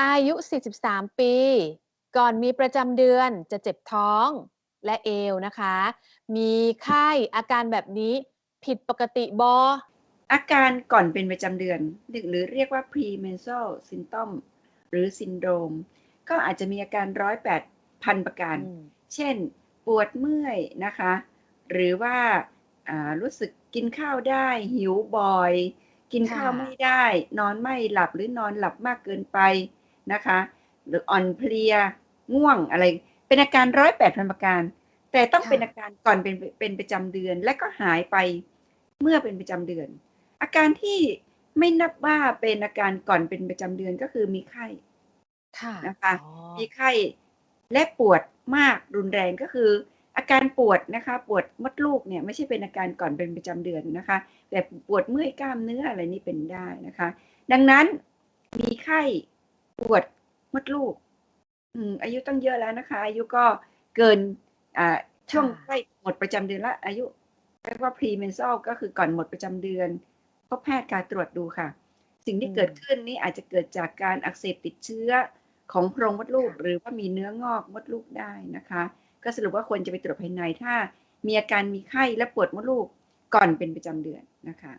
อายุ 43 ปี ก่อนมีประจำเดือนจะเจ็บท้องและเอวนะคะ มีไข้อาการแบบนี้ผิดปกติบออาการก่อนเป็นประจำเดือน หรือเรียกว่า premenstrual symptom หรือ syndrome ก็อาจจะมีอาการร้อยแปดพันประการอืมเช่น ปวดเมื่อยนะคะ หรือว่าอ่ารู้สึกกินข้าวได้ หิวบ่อย กินข้าวค่ะไม่ได้ นอนไม่หลับหรือนอนหลับมากเกินไป นะคะ หรืออ่อนเพลียง่วงอะไร เป็นอาการร้อยแปดพันประการ แต่ต้องเป็นอาการก่อนเป็นเป็นประจำเดือน และก็หายไปเมื่อเป็นประจำเดือน อาการที่ไม่นับว่าเป็นอาการก่อนเป็นประจำเดือนก็คือมีไข้ค่ะนะคะอ๋อมีไข้และปวดมากรุนแรงก็คือ อาการปวดนะคะปวดมดลูกเนี่ยไม่ใช่เป็นอาการก่อนเป็นประจำเดือนนะคะ แต่ปวดเมื่อยกล้ามเนื้ออะไรนี่เป็นได้นะคะ ดังนั้นมีไข้ ปวดมดลูก อืม อายุต้องเยอะแล้วนะคะ อายุก็เกินอ่าช่วงใกล้หมดประจำเดือนละอายุเรียกว่า premenstrual ก็คือก่อนหมดประจำเดือนพบแพทย์การตรวจดูค่ะ สิ่งที่เกิดขึ้นนี้อาจจะเกิดจากการอักเสบติดเชื้อของโพรงมดลูก หรือว่ามีเนื้องอกมดลูกได้นะคะ ก็สรุปว่าควรจะไปตรวจภายในถ้า มีอาการมีไข้และปวดมดลูกก่อนเป็นประจำเดือนนะคะ